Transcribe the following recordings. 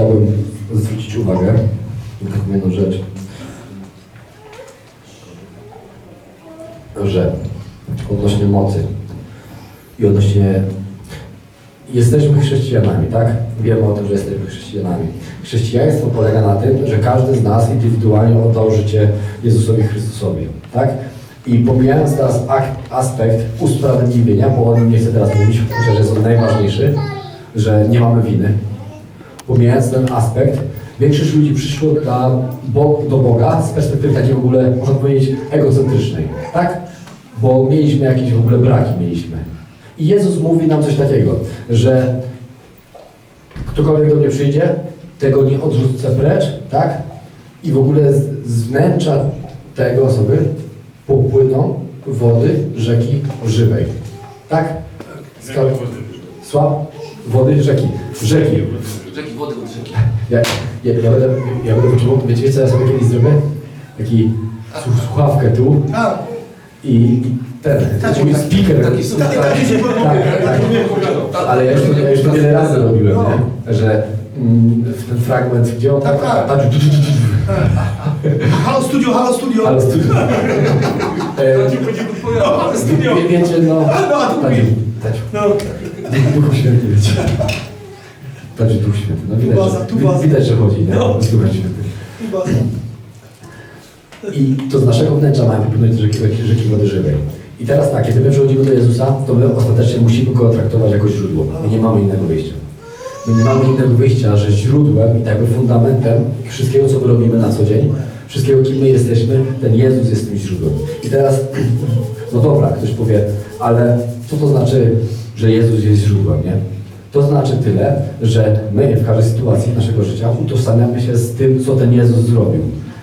chciałbym zwrócić uwagę na taką jedną rzecz, że odnośnie mocy i odnośnie jesteśmy chrześcijanami, tak? Wiemy o tym, że jesteśmy chrześcijanami. Chrześcijaństwo polega na tym, że każdy z nas indywidualnie oddał życie Jezusowi Chrystusowi, tak? I pomijając teraz aspekt usprawiedliwienia, bo o nim nie chcę teraz mówić, chociaż jest on najważniejszy, że nie mamy winy. Pomijając ten aspekt, większość ludzi przyszło na do Boga z perspektywy takiej w ogóle, można powiedzieć, egocentrycznej, tak? Bo mieliśmy jakieś w ogóle braki, mieliśmy. I Jezus mówi nam coś takiego, że ktokolwiek do mnie przyjdzie, tego nie odrzucę precz, tak? I w ogóle z, wnętrza tego osoby popłyną wody rzeki żywej. Tak? Skal... Słab? Wody rzeki. Rzeki. Rzeki wody od rzeki. Ja, ja, ja będę, ja będę potrzebował, wiecie co ja sobie kiedyś zrobię? Taki słuch- słuchawkę tu A, i, ten, Taki- mój speaker. Taki super. tak, tak, Tak, tak. Ale ja już, to, ja już to wiele razy robiłem, nie? że mm, w ten fragment, gdzie on Tak, tak. tak, halo studio, halo studio. ale studio. E, No, studio. wie, wiecie, no, No, a tu Tadziu. Tadziu, No, Duchu Święty, wiecie. Tadziu, Duch Święty, no widać, Tubaza, że, widać, że chodzi, nie? No. Z Duchem Świętym. chyba. I to z naszego wnętrza mają wypłynąć rzeki, rzeki wody żywej. I teraz tak, kiedy my przychodzimy do Jezusa, to my ostatecznie musimy Go traktować jako źródło. My nie mamy innego wyjścia. My nie mamy innego wyjścia, że źródłem i jakby fundamentem wszystkiego, co my robimy na co dzień, wszystkiego, kim my jesteśmy, ten Jezus jest tym źródłem. I teraz, no dobra, ktoś powie, ale co to znaczy, że Jezus jest źródłem, nie? To znaczy tyle, że my w każdej sytuacji naszego życia utożsamiamy się z tym, co ten Jezus zrobił.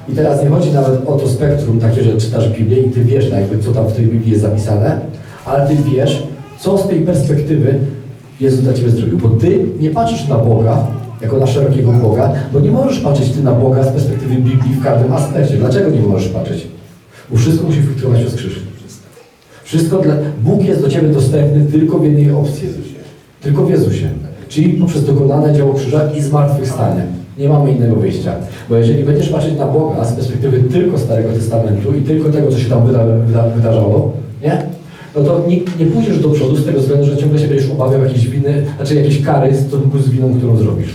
I teraz nie chodzi nawet o to spektrum takie, że czytasz Biblię i ty wiesz jakby, co tam w tej Biblii jest zapisane, ale ty wiesz, co z tej perspektywy Jezus dla ciebie zrobił. Bo ty nie patrzysz na Boga, jako na szerokiego Boga, bo nie możesz patrzeć ty na Boga z perspektywy Biblii w każdym aspekcie. Dlaczego nie możesz patrzeć? Bo wszystko musi filtrować przez krzyż. Wszystko dla... Bóg jest do ciebie dostępny tylko w jednej opcji. Tylko w Jezusie. Czyli poprzez dokonane dzieło krzyża i zmartwychwstanie. Nie mamy innego wyjścia. Bo jeżeli będziesz patrzeć na Boga z perspektywy tylko Starego Testamentu i tylko tego, co się tam wyda, wyda, wydarzało, nie? No to nie, nie pójdziesz do przodu z tego względu, że ciągle się będziesz obawiał jakiejś winy, znaczy jakiejś kary w stosunku z winą, którą zrobisz.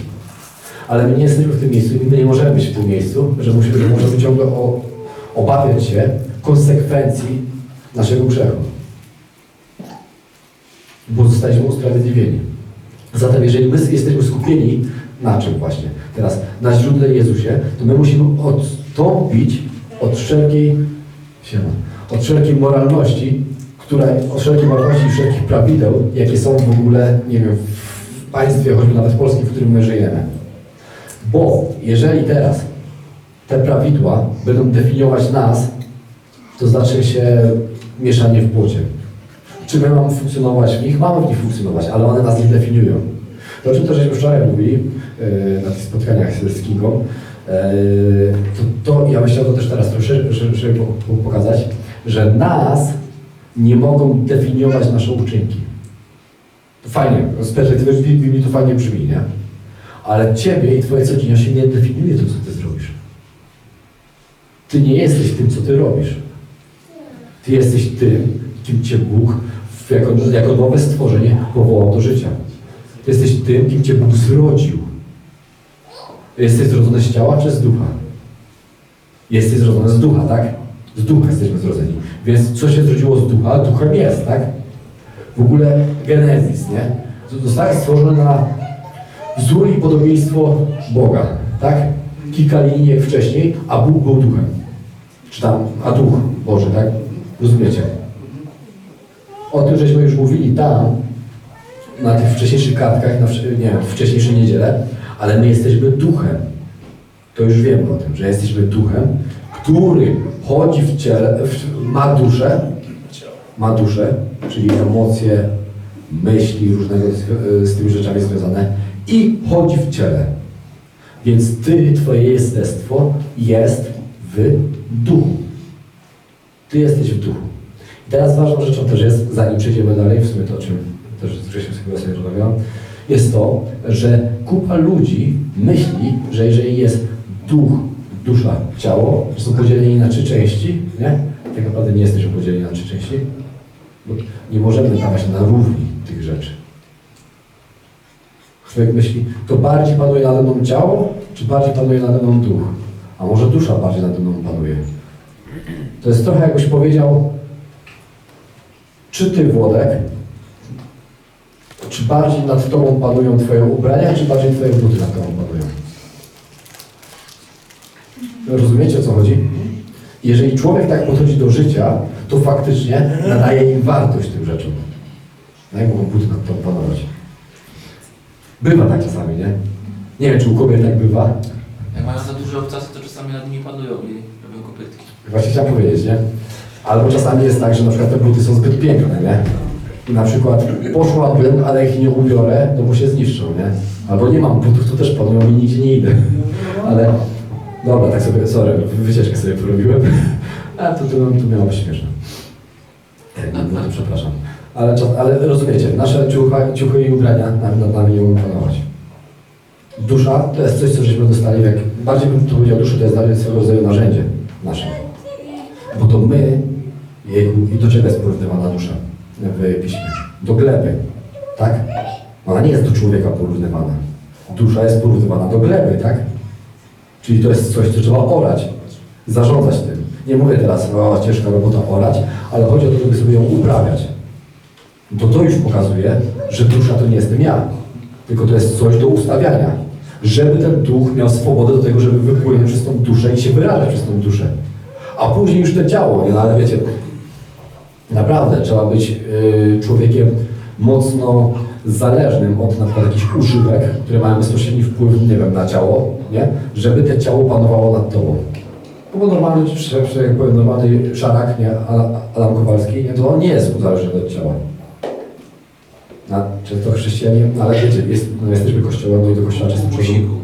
Ale my nie jesteśmy w tym miejscu my nie możemy być w tym miejscu, że musimy, że możemy ciągle o, obawiać się konsekwencji naszego grzechu bo zostaliśmy usprawiedliwieni. Zatem jeżeli my jesteśmy skupieni na czym właśnie? Teraz na źródle Jezusie, to my musimy odstąpić od wszelkiej siema, od wszelkiej moralności, która, od wszelkiej moralności i wszelkich prawideł, jakie są w ogóle, nie wiem, w państwie, choćby nawet polskim, w którym my żyjemy. Bo jeżeli teraz te prawidła będą definiować nas, to zacznie się mieszanie w płocie. Czy my mamy funkcjonować w nich? Mamy w nich funkcjonować, ale one nas nie definiują. To, o czym też żeśmy wczoraj mówili yy, na tych spotkaniach z, Kingą, yy, to, to ja bym chciał to też teraz troszeczkę pokazać, że nas nie mogą definiować nasze uczynki. To fajnie, z perspektywy Biblii to fajnie brzmi, nie? Ale Ciebie i Twoje codzienność się nie definiuje tym, co Ty zrobisz. Ty nie jesteś tym, co Ty robisz. Ty jesteś tym, kim Cię Bóg jako, jako nowe stworzenie powołał do życia. Ty jesteś tym, kim Cię Bóg zrodził. Jesteś zrodzony z ciała czy z ducha? Jesteś zrodzony z ducha, tak? Z ducha jesteśmy zrodzeni. Więc co się zrodziło z ducha, duchem jest, tak? W ogóle genezis, nie? Zostałeś stworzony na wzór i podobieństwo Boga, tak? Kilka linijek wcześniej, a Bóg był duchem. Czy tam, a duch Boży, tak? Rozumiecie? O tym żeśmy już mówili tam, na tych wcześniejszych kartkach, na nie wiem, wcześniejszej niedzielę, ale my jesteśmy duchem. To już wiemy o tym, że jesteśmy duchem, który chodzi w ciele, w, ma duszę, ma duszę, czyli emocje, myśli różnego z tymi rzeczami związane i chodzi w ciele. Więc ty, twoje jestestwo jest w duchu. Ty jesteś w duchu. Teraz ważną rzeczą też jest, zanim przejdziemy dalej, w sumie to o czym też z Grzesiem sobie sobie rozmawiałam, jest to, że kupa ludzi myśli, że jeżeli jest duch, dusza, ciało, że są podzieleni na trzy części, nie? Tak naprawdę nie jesteśmy podzieleni na trzy części, bo nie możemy dawać na równi tych rzeczy. Człowiek myśli, to bardziej panuje nade mną ciało, czy bardziej panuje nade mną duch? A może dusza bardziej nade mną panuje? To jest trochę jakbyś powiedział, czy ty, Włodek, czy bardziej nad tobą panują twoje ubrania, czy bardziej twoje buty nad tobą panują? Rozumiecie, o co chodzi? Jeżeli człowiek tak podchodzi do życia, to faktycznie nadaje im wartość tym rzeczom. No jak mogą buty nad tobą panować? Bywa tak czasami, nie? Nie wiem, czy u kobiet tak bywa. Jak mają za duże obcasy, to czasami nad nimi panują i robią kopytki. Właśnie chciałem powiedzieć, nie? Albo czasami jest tak, że na przykład te buty są zbyt piękne, nie? Na przykład poszłabym, ale ich nie ubiorę, to mu się zniszczą, nie? Albo nie mam butów, to też panują i nigdzie nie idę. Ale dobra, tak sobie, sorry, wycieczkę sobie porobiłem. A to, to, to miało śmieszne. Tak, no, no, przepraszam. Ale, czas- ale rozumiecie, nasze ciucha, ciuchy i ubrania nad, nad nami nie mogą panować. Dusza to jest coś, co żeśmy dostali, jak bardziej bym to powiedział, dusza to jest swego rodzaju narzędzie nasze. Bo to my, i do czego jest porównywana dusza w piśmie? Do gleby, tak? Ona nie jest do człowieka porównywana. Dusza jest porównywana do gleby, tak? Czyli to jest coś, co trzeba orać, zarządzać tym. Nie mówię teraz, o ciężka robota orać, ale chodzi o to, żeby sobie ją uprawiać. To to już pokazuje, że dusza to nie jestem ja, tylko to jest coś do ustawiania. Żeby ten duch miał swobodę do tego, żeby wypłynąć przez tą duszę i się wyrażać przez tą duszę. A później już to ciało, nie? No, ale wiecie, naprawdę trzeba być y, człowiekiem mocno zależnym od na przykład jakichś używek, które mają bezpośredni wpływ, nie wiem, na ciało, nie? Żeby te ciało panowało nad tobą. No bo normalny, jak powiem, normalny szarak, nie? Adam Kowalski, nie? to on nie jest uzależniony od ciała. Na, często chrześcijanie, no ale wiecie, jest, no jesteśmy kościołem, no i do kościoła często przychodzą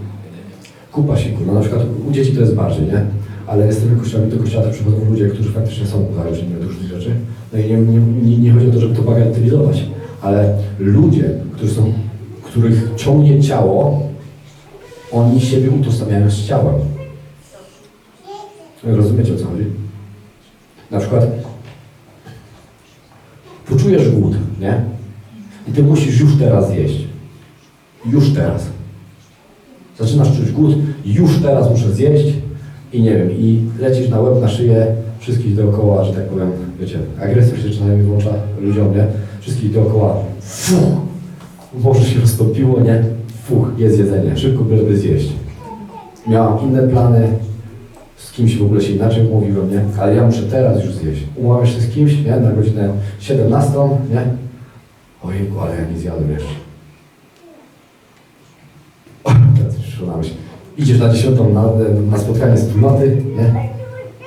kupa siku. No na przykład u dzieci to jest bardziej, nie? Ale jesteśmy kościołami, do kościoła też przychodzą ludzie, którzy faktycznie są uzależnieni od różnych rzeczy. No i nie, nie, nie, chodzi o to, żeby to bagatelizować, ale ludzie, którzy są, których ciągnie ciało, oni siebie utożsamiają z ciałem. Rozumiecie o co chodzi? Na przykład poczujesz głód, nie? I ty musisz już teraz jeść. Już teraz. Zaczynasz czuć głód, już teraz muszę zjeść i nie wiem, i lecisz na łeb, na szyję wszystkich dookoła, że tak powiem, wiecie, agresja się czasami włącza ludziom, nie? Wszystkich dookoła, fuch, morze się roztopiło, nie? Fuch, jest jedzenie, szybko byleby zjeść. Miałam inne plany, z kimś w ogóle się inaczej umówiłem, nie? Ale ja muszę teraz już zjeść. Umawiasz się z kimś, nie? Na godzinę 17, nie? Ojejku, ale ja nie zjadłem jeszcze. Teraz już na myśl. Idziesz na dziesiątą na, na spotkanie wspólnoty, nie?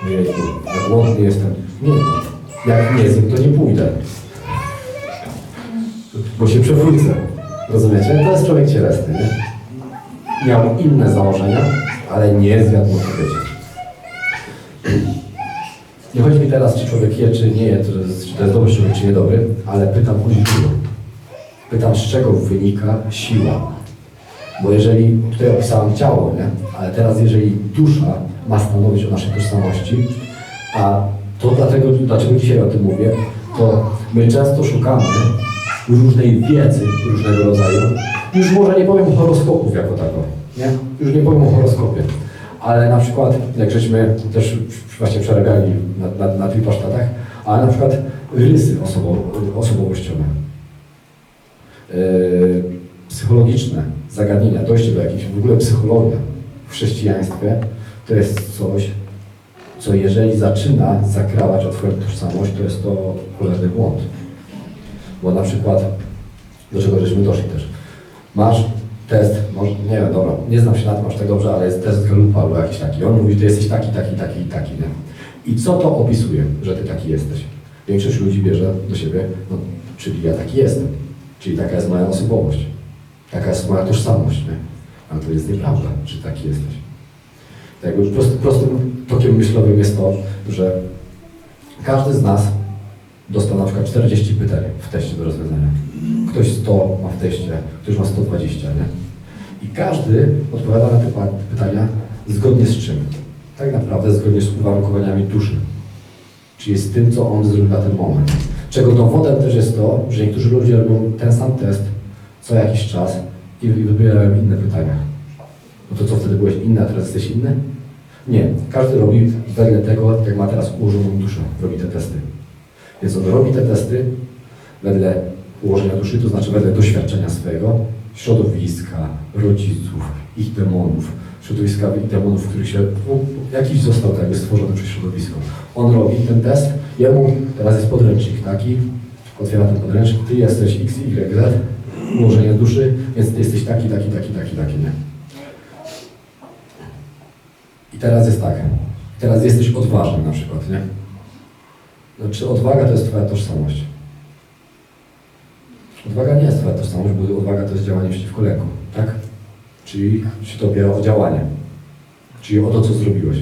Ojejku, ja głodny jestem. Nie, jak nie zjem, to nie pójdę. Bo się przewrócę. Rozumiecie? To jest człowiek cielesny, nie? Miał inne założenia, ale nie zjadł odpowiedzi. Nie chodzi mi teraz, czy człowiek je, czy nie je, to jest, czy to jest dobry człowiek, czy niedobry, ale pytam o. Pytam, z czego wynika siła. Bo jeżeli, tutaj opisałem ciało, nie? ale teraz jeżeli dusza ma stanowić o naszej tożsamości, a to dlatego, dlaczego dzisiaj o tym mówię, to my często szukamy różnej wiedzy różnego rodzaju. Już może nie powiem horoskopów jako tako, nie? Już nie powiem o horoskopie, ale na przykład, jak żeśmy też właśnie przerabiali na, na, na tych warsztatach, ale na przykład rysy osobo, osobowościowe. Yy, psychologiczne zagadnienia, dojście do jakiejś w ogóle psychologia w chrześcijaństwie, to jest coś, co jeżeli zaczyna zakrawać o Twoją tożsamość, to jest to cholerny błąd. Bo na przykład, do czego żeśmy doszli też, masz test, może, nie wiem, dobra, nie znam się na tym aż tak dobrze, ale jest test Galupa albo jakiś taki. On mówi, że jesteś taki, taki, taki i taki, nie? I co to opisuje, że ty taki jesteś? Większość ludzi bierze do siebie, no, czyli ja taki jestem. Czyli taka jest moja osobowość. Taka jest moja tożsamość, nie? Ale to jest nieprawda, że taki jesteś. Tak jakby prost, prostym tokiem myślowym jest to, że każdy z nas dostał na przykład 40 pytań w teście do rozwiązania. Ktoś 100 ma w teście, ktoś ma 120, nie? I każdy odpowiada na te pytania zgodnie z czym? Tak naprawdę zgodnie z uwarunkowaniami duszy. Czyli z tym, co on zrobił na ten moment. Czego dowodem też jest to, że niektórzy ludzie robią ten sam test co jakiś czas i i wybierają inne pytania. No to co wtedy byłeś inny, a teraz jesteś inny? Nie. Każdy robi wedle tego, jak ma teraz ułożoną duszę. Robi te testy. Więc on robi te testy wedle ułożenia duszy, to znaczy wedle doświadczenia swojego, środowiska, rodziców, ich demonów, środowiska i demonów, w których się no, jakiś został tak stworzony przez środowisko. On robi ten test, jemu teraz jest podręcznik taki, otwiera ten podręcznik, ty jesteś X, Y, Z, ułożenie duszy, więc ty jesteś taki, taki, taki, taki, taki, nie? Teraz jest tak, teraz jesteś odważny na przykład, nie? No, czy odwaga to jest twoja tożsamość? Odwaga nie jest twoja tożsamość, bo odwaga to jest działanie przeciwko lęku, tak? Czyli się to opiera o działanie. Czyli o to, co zrobiłeś.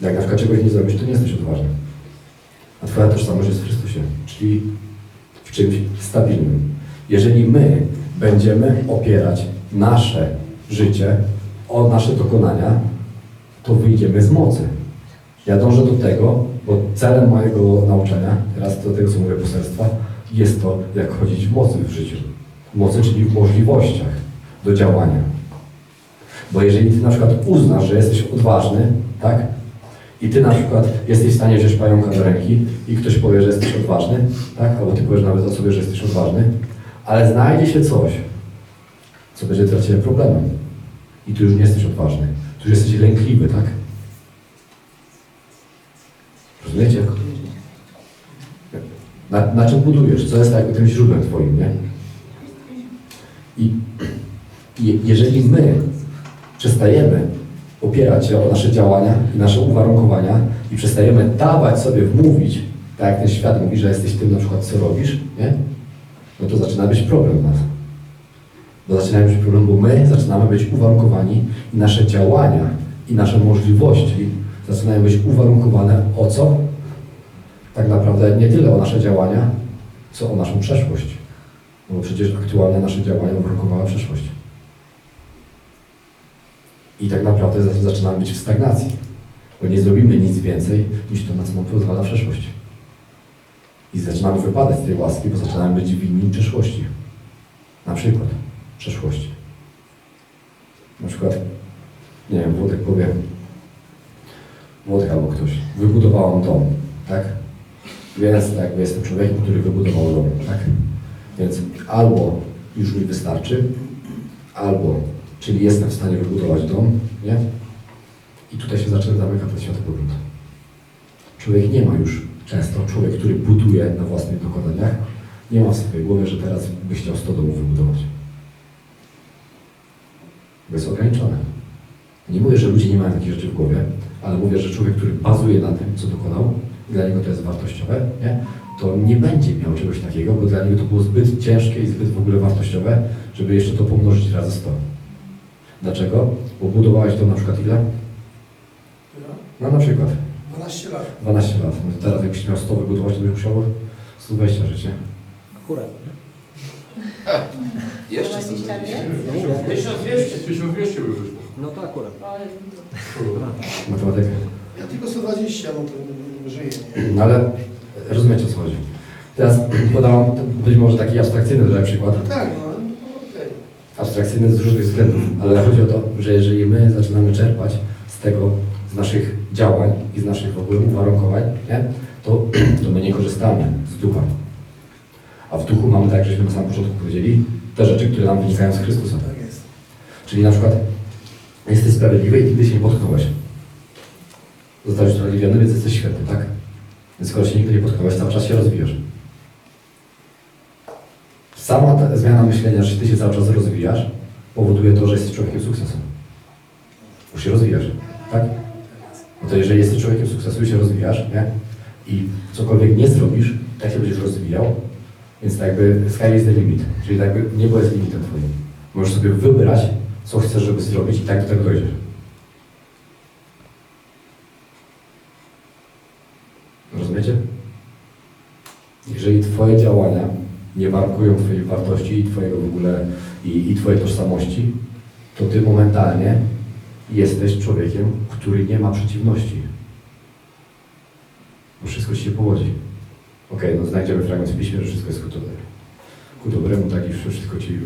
Jak na przykład czegoś nie zrobisz, to nie jesteś odważny. A twoja tożsamość jest w Chrystusie, czyli w czymś stabilnym. Jeżeli my będziemy opierać nasze życie o nasze dokonania, to wyjdziemy z mocy. Ja dążę do tego, bo celem mojego nauczania, teraz do tego co mówię poselstwa, jest to, jak chodzić w mocy w życiu. W mocy, czyli w możliwościach do działania. Bo jeżeli ty na przykład uznasz, że jesteś odważny, tak? I ty na przykład jesteś w stanie wziąć pająka do ręki i ktoś powie, że jesteś odważny, tak? Albo ty powiesz nawet o sobie, że jesteś odważny, ale znajdzie się coś, co będzie dla ciebie problemem. I tu już nie jesteś odważny. Tu już jesteś lękliwy, tak? Rozumiecie? Na, na czym budujesz? Co jest jakby tym źródłem twoim, nie? I jeżeli my przestajemy opierać się o nasze działania i nasze uwarunkowania i przestajemy dawać sobie wmówić, tak jak ten świat mówi, że jesteś tym na przykład, co robisz, nie? No to zaczyna być problem w nas. Bo zaczyna być problem, bo my zaczynamy być uwarunkowani i nasze działania i nasze możliwości zaczynają być uwarunkowane o co? Tak naprawdę nie tyle o nasze działania, co o naszą przeszłość. No bo przecież aktualne nasze działania uwarunkowała przeszłość. I tak naprawdę za- zaczynamy być w stagnacji, bo nie zrobimy nic więcej niż to, na co nam pozwala przeszłość. I zaczynamy wypadać z tej łaski, bo zaczynamy być winni przeszłości. Na przykład przeszłości. Na przykład, nie wiem, Włodek powie, Włodek albo ktoś, wybudowałam dom, tak? Więc jakby jestem człowiekiem, który wybudował dom, tak? Więc albo już mi wystarczy, albo, czyli jestem w stanie wybudować dom, nie? I tutaj się zaczyna zamykać ten światopogląd. Człowiek nie ma już często, człowiek, który buduje na własnych dokonaniach, nie ma w swojej głowie, że teraz by chciał 100 domów wybudować. Bo jest ograniczone. Nie mówię, że ludzie nie mają takich rzeczy w głowie, ale mówię, że człowiek, który bazuje na tym, co dokonał, dla niego to jest wartościowe, nie? to nie będzie miał czegoś takiego, bo dla niego to było zbyt ciężkie i zbyt w ogóle wartościowe, żeby jeszcze to pomnożyć razy 100. Dlaczego? Bo budowałeś to na przykład ile? No na przykład 12 lat. 12 lat. No teraz jakbyś miał 100 wybudować, to byś musiał 120 życie. Akurat. Jeszcze 20 120. nie? 1200. 1200 by wyszło. No to akurat. Matematyka. Ja tylko 120, no to żyję, nie? No ale rozumiecie o co chodzi. Teraz podałam być może taki abstrakcyjny trochę przykład. Tak, no, okej. abstrakcyjny z różnych względów, ale chodzi o to, że jeżeli my zaczynamy czerpać z tego, z naszych działań i z naszych w ogóle uwarunkowań, nie? To, to my nie korzystamy z ducha. A w duchu mamy, tak jak żeśmy na samym początku powiedzieli, te rzeczy, które nam wynikają z Chrystusa. Tak jest. Czyli na przykład jesteś sprawiedliwy i nigdy się nie potknąłeś. Zostałeś usprawiedliwiony, więc jesteś świetny, tak? Więc skoro się nigdy nie potknąłeś, cały czas się rozwijasz. Sama ta zmiana myślenia, że ty się cały czas rozwijasz, powoduje to, że jesteś człowiekiem sukcesu. Bo się rozwijasz, tak? No to jeżeli jesteś człowiekiem sukcesu i się rozwijasz, nie? I cokolwiek nie zrobisz, tak się będziesz rozwijał, więc jakby sky is the limit. Czyli jakby niebo jest limitem twoim. Możesz sobie wybrać, co chcesz, żeby zrobić i tak do tego dojdziesz. Rozumiecie? Jeżeli Twoje działania nie warunkują Twojej wartości i Twojego w ogóle i, i Twojej tożsamości, to Ty momentalnie jesteś człowiekiem, który nie ma przeciwności. Bo wszystko Ci się powodzi. Okej, no znajdziemy fragment w piśmie, że wszystko jest ku dobremu. Ku dobremu, tak i wszystko Ci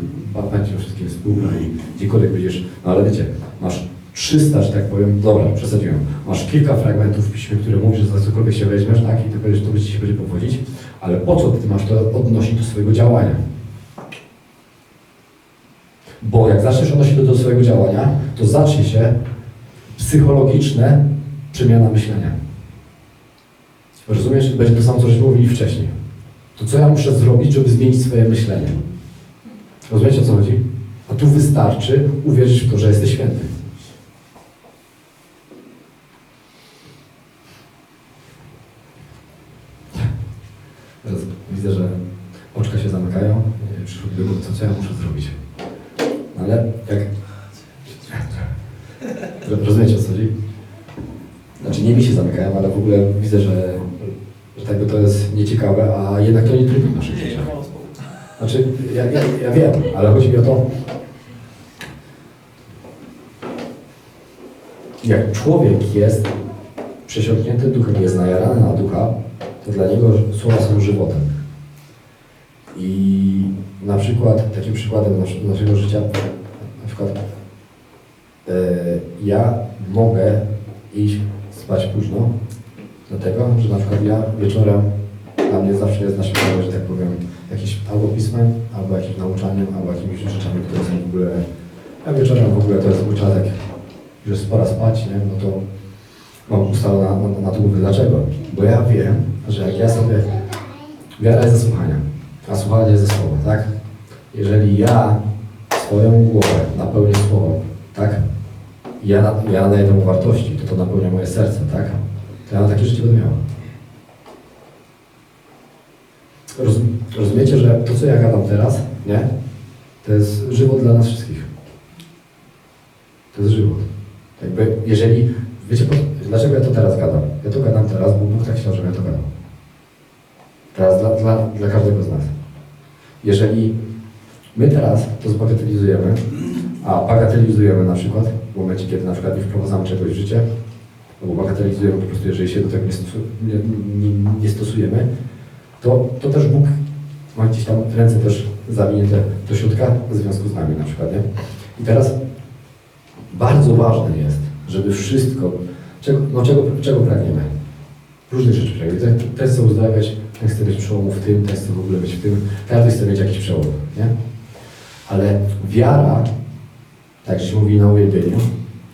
będzie wszystkim wspólne i gdziekolwiek będziesz, no ale wiecie, masz 300, że tak powiem, dobra, przesadziłem, masz kilka fragmentów w piśmie, które mówisz, że za cokolwiek się weźmiesz, tak, i ty powiesz, to ci się będzie powodzić, ale po co Ty masz to odnosić do swojego działania? Bo jak zaczniesz odnosić to do swojego działania, to zacznie się psychologiczne przemiana myślenia. Rozumiesz? Będzie to samo, co żeśmy mówili wcześniej. To co ja muszę zrobić, żeby zmienić swoje myślenie? Rozumiecie, o co chodzi? A tu wystarczy uwierzyć w to, że jesteś święty. Teraz widzę, że oczka się zamykają. Przychodzi do głowy, co, ja muszę zrobić? No ale jak... Rozumiecie, o co chodzi? Znaczy nie mi się zamykają, ale w ogóle widzę, że, to jest nieciekawe, a jednak to nie życiach. mało spokój. Znaczy, ja, ja, ja wiem, ale chodzi mi o to, jak człowiek jest przesiąknięty duchem, jest najarany na ducha, to dla niego słowa są żywotem. I na przykład, takim przykładem nasz, naszego życia, na przykład e, ja mogę iść spać późno, dlatego, że na przykład ja wieczorem, dla mnie zawsze jest naświetlone, że tak powiem, jakimś albo pismem, albo jakimś nauczaniem, albo jakimiś rzeczami, które są w ogóle, ja wieczorem w ogóle to jest mój czas, jak już jest pora spać, nie? no to mam ustalone na, na, na to. Dlaczego? Bo ja wiem, że jak ja sobie, wiara jest ze słuchania, a słuchanie jest ze słowa, tak? Jeżeli ja swoją głowę napełnię słowem, tak? Ja, ja nadaję temu wartości, to to napełnia moje serce, tak? To ja takie życie będę miał. Roz, rozumiecie, że to, co ja gadam teraz, nie? To jest żywot dla nas wszystkich. To jest żywot. Jakby, jeżeli, wiecie, dlaczego ja to teraz gadam? Ja to gadam teraz, bo Bóg tak chciał, żebym ja to gadał. Teraz dla, dla, dla każdego z nas. Jeżeli my teraz to zbagatelizujemy, a bagatelizujemy na przykład w momencie, kiedy na przykład nie wprowadzamy czegoś w życie, albo bagatelizujemy po prostu, jeżeli się do tego nie, nie, nie, nie stosujemy, to, to też Bóg ma gdzieś tam ręce też zawinięte do środka w związku z nami na przykład, nie? I teraz bardzo ważne jest, żeby wszystko, czego, no czego, czego pragniemy? Różnych rzeczy pragniemy. Ten, ten chce uzdrawiać, ten chce być przełomu w tym, ten chce w ogóle być w tym, każdy chce mieć jakiś przełom, nie? Ale wiara, tak się mówi na uwielbieniu,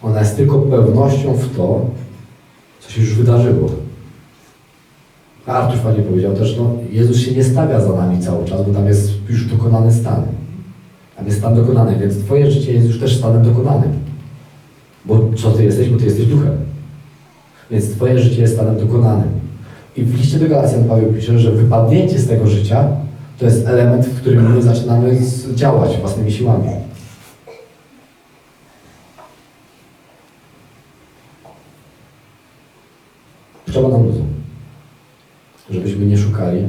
ona jest tylko pewnością w to, co się już wydarzyło. A Artur Panie powiedział też, no Jezus się nie stawia za nami cały czas, bo tam jest już dokonany stan. Tam jest stan dokonany, więc Twoje życie jest już też stanem dokonanym. Bo co Ty jesteś? Bo Ty jesteś duchem. Więc Twoje życie jest stanem dokonanym. I w liście do Galacjan Paweł pisze, że wypadnięcie z tego życia to jest element, w którym my zaczynamy działać własnymi siłami. Potrzeba nam luzu, żebyśmy nie szukali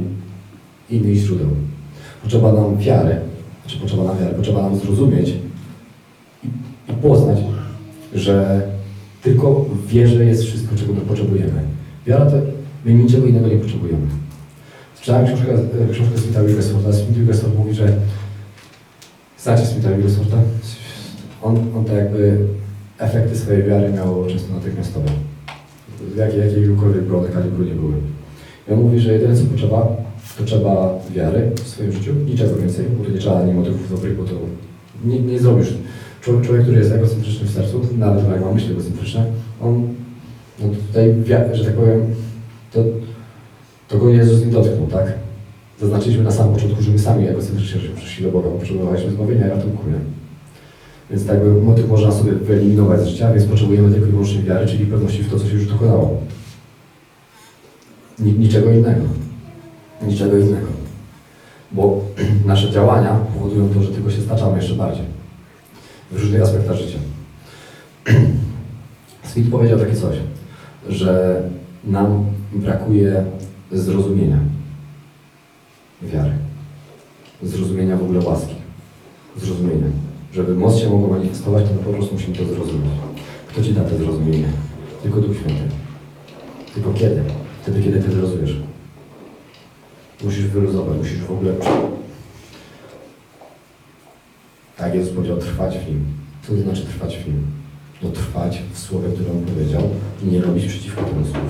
innych źródeł. Potrzeba nam wiary, znaczy potrzeba nam wiary, potrzeba nam zrozumieć i, i poznać, że tylko w wierze jest wszystko, czego my potrzebujemy. Wiara to my niczego innego nie potrzebujemy. Czytałem książkę, e, książkę Smitha Wiggleswortha. Smith Wigglesworth mówi, że znacie Smitha Wiggleswortha? On, on tak jakby efekty swojej wiary miał często natychmiastowe. Jakie, jakiegokolwiek brony kalibru nie były. I on mówi, że jedyne co potrzeba, to trzeba wiary w swoim życiu, niczego więcej, bo tu nie trzeba ani motywów dobrych, bo to nie, nie zrobisz. Człowiek, człowiek, który jest egocentryczny w sercu, nawet jak ma myśli egocentryczne, on no tutaj, że tak powiem, to, to go Jezus nie dotknął, tak? Zaznaczyliśmy na samym początku, że my sami egocentrycznie przyszli do Boga, bo potrzebowaliśmy zbawienia i ratunku, nie? Więc tak motyw można sobie wyeliminować z życia, więc potrzebujemy tylko i wyłącznie wiary, czyli pewności w to, co się już dokonało. Ni- niczego innego. Niczego innego. Bo nasze działania powodują to, że tylko się staczamy jeszcze bardziej. W różnych aspektach życia. Smith powiedział takie coś, że nam brakuje zrozumienia. wiary. Zrozumienia w ogóle łaski. Zrozumienia. Żeby moc się mogła manifestować, to po prostu musimy to zrozumieć. Kto Ci da to zrozumienie? Tylko Duch Święty. Tylko kiedy? Wtedy, kiedy Ty zrozumiesz. Musisz wyluzować, musisz w ogóle... Tak Jezus powiedział, trwać w Nim. Co to znaczy trwać w Nim? No trwać w słowie, które On powiedział i nie robić przeciwko temu słowu.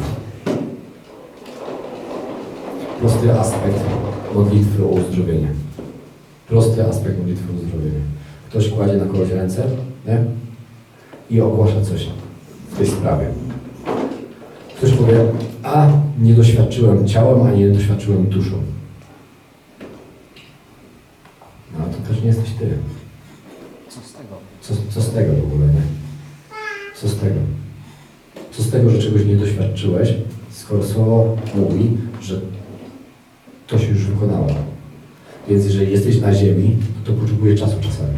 Prosty aspekt modlitwy o uzdrowienie. Prosty aspekt modlitwy o uzdrowienie. Ktoś kładzie na kogoś ręce, nie? I ogłasza coś w tej sprawie. Ktoś powie, a nie doświadczyłem ciałem, a nie doświadczyłem duszą. No to też nie jesteś ty. Co z tego? Co, co z tego w ogóle, nie? Co z tego? Co z tego, że czegoś nie doświadczyłeś, skoro słowo mówi, że to się już wykonało. Więc jeżeli jesteś na ziemi, to potrzebuje czasu czasami.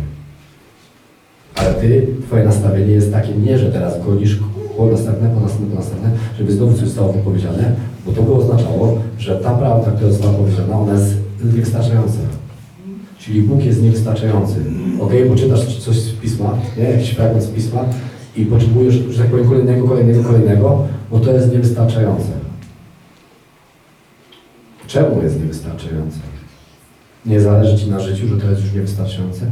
Ale ty, twoje nastawienie jest takie nie, że teraz gonisz po następne, po następne, po następne, żeby znowu coś zostało wypowiedziane, bo to by oznaczało, że ta prawda, która została powiedziana, ona jest niewystarczająca. Czyli Bóg jest niewystarczający. Ok, poczytasz coś z Pisma, nie? jakiś fragment z Pisma i potrzebujesz, że tak powiem, kolejnego, kolejnego, kolejnego, bo to jest niewystarczające. Czemu jest niewystarczające? Nie zależy Ci na życiu, że to jest już niewystarczające?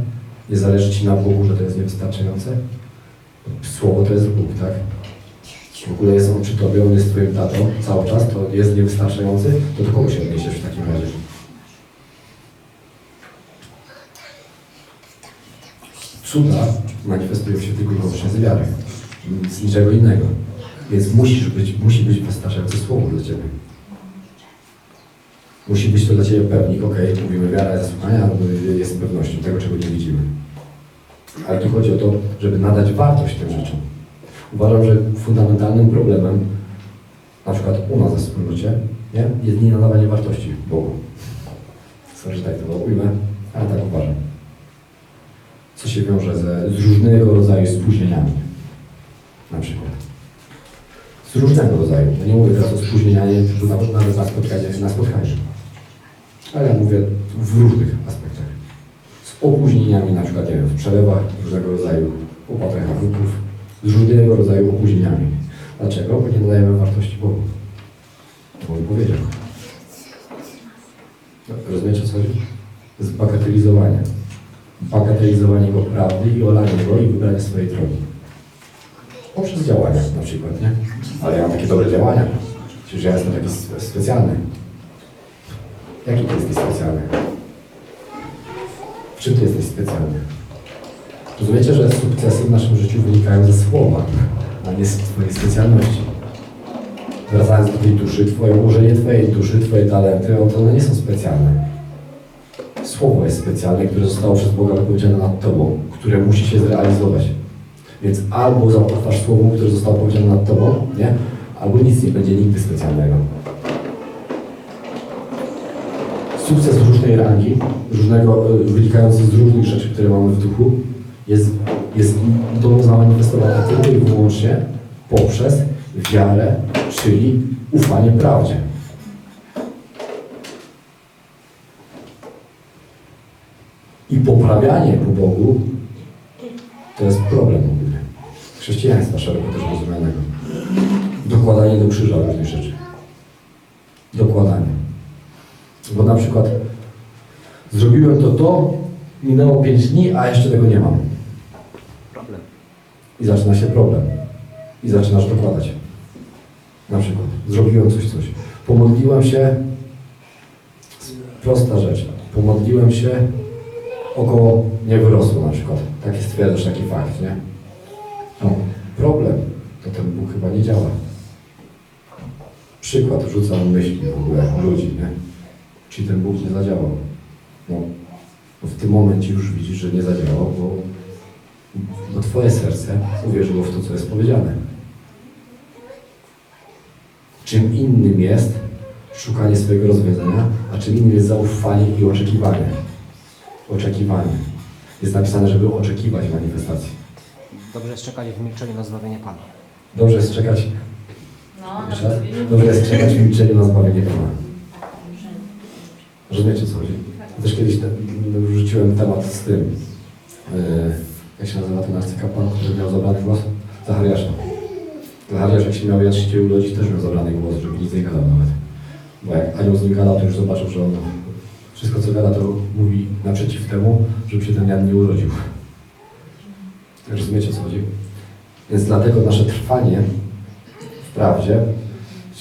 Nie zależy Ci na Bogu, że to jest niewystarczające? Słowo to jest Bóg, tak? W ogóle jest On przy Tobie, On jest Twoim tatą cały czas, to jest niewystarczający, to do kogo się odniesiesz w takim razie? Cuda manifestują się tylko i wyłącznie z wiary, z niczego innego. Więc musisz być, musi być wystarczające słowo dla Ciebie. Musi być to dla Ciebie pewnik, ok, mówimy wiara jest słuchania, ale jest pewnością tego, czego nie widzimy. Ale tu chodzi o to, żeby nadać wartość tym rzeczom. Uważam, że fundamentalnym problemem, na przykład u nas we wspólnocie, nie, jest nie nadawanie wartości Bogu. Sorry, że tak to ujmę, ale tak uważam. Co się wiąże ze, z różnego rodzaju spóźnieniami. Na przykład. Z różnego rodzaju. Ja nie mówię teraz o spóźnieniach, nawet nawet na spotkaniach, na spotkaniu. Ale ja mówię w różnych aspektach. Z opóźnieniami, na przykład, nie wiem, w przelewach różnego rodzaju, opłatach rachunków, z różnego rodzaju opóźnieniami. Dlaczego? Bo nie nadajemy wartości Bogu. Bo on powiedział. Rozumiecie co chodzi? Zbagatelizowanie. Bagatelizowanie Jego prawdy i olanie Go i wybranie swojej drogi. Poprzez działania na przykład, nie? Ale ja mam takie dobre działania. Przecież ja jestem taki spe- specjalny. Jaki ty jesteś specjalny? W czym ty jesteś specjalny? Rozumiecie, że sukcesy w naszym życiu wynikają ze słowa, a nie z twojej specjalności. Wracając do tej duszy, twoje ułożenie twojej duszy, twoje talenty, one nie są specjalne. Słowo jest specjalne, które zostało przez Boga wypowiedziane nad tobą, które musi się zrealizować. Więc albo zaufasz słowu, które zostało powiedziane nad tobą, nie? Albo nic nie będzie nigdy specjalnego. Sukces różnej rangi, różnego, y, wynikający z różnych rzeczy, które mamy w duchu, jest, jest do zamanifestowania tylko i wyłącznie poprzez wiarę, czyli ufanie prawdzie. I poprawianie po Bogu to jest problem ogólny. Chrześcijaństwa szeroko też rozumianego. Dokładanie do krzyża różnych rzeczy. Dokładanie. Bo na przykład zrobiłem to to, minęło 5 dni, a jeszcze tego nie mam. Problem. I zaczyna się problem. I zaczynasz dokładać. Na przykład, zrobiłem coś, coś. Pomodliłem się, prosta rzecz, pomodliłem się, oko nie wyrosło na przykład. Taki stwierdzasz taki fakt, nie? No, problem, to ten Bóg chyba nie działa. Przykład, rzucam myśli w ogóle ludzi, nie? Czyli ten Bóg nie zadziałał. No, bo w tym momencie już widzisz, że nie zadziałał, bo bo Twoje serce uwierzyło w to, co jest powiedziane. Czym innym jest szukanie swojego rozwiązania, a czym innym jest zaufanie i oczekiwanie. Oczekiwanie. Jest napisane, żeby oczekiwać manifestacji. Dobrze jest czekać w milczeniu na zbawienie Pana. Dobrze jest czekać, No, Dobrze jest czekać w milczeniu na zbawienie Pana. Rozumiecie? Co chodzi? Też kiedyś te, wrzuciłem temat z tym, yy, jak się nazywa ten arcykapłan, który miał zabrany głos? Zachariasza. Zachariasz jak się miał jaśnicie urodzić, też miał zabrany głos, żeby nic nie gadał nawet. Bo jak anioł z nim gadał, to już zobaczył, że on wszystko co gada, to mówi naprzeciw temu, żeby się ten Jan nie urodził. Rozumiecie co chodzi? Więc dlatego nasze trwanie w prawdzie,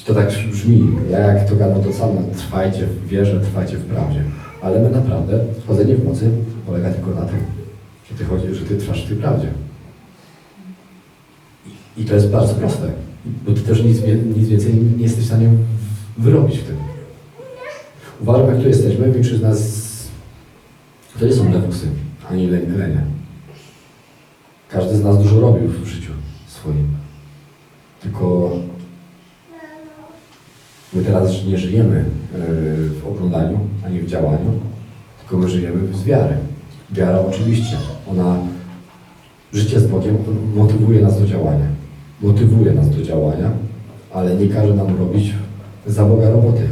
to tak brzmi, ja jak to gadam, to samo trwajcie w wierze, trwajcie w prawdzie. Ale my naprawdę, chodzenie w mocy polega tylko na tym, że ty chodzisz, że ty trwasz w tej prawdzie. I to jest bardzo proste, bo ty też nic, nic więcej nie jesteś w stanie wyrobić w tym. Uważam, jak tu jesteśmy, większość z nas to nie są lewusy, ani le- lenie. Każdy z nas dużo robił w życiu swoim. Tylko my teraz nie żyjemy e, w oglądaniu, ani w działaniu, tylko my żyjemy z wiary. Wiara oczywiście, ona, życie z Bogiem motywuje nas do działania. Motywuje nas do działania, ale nie każe nam robić za Boga roboty.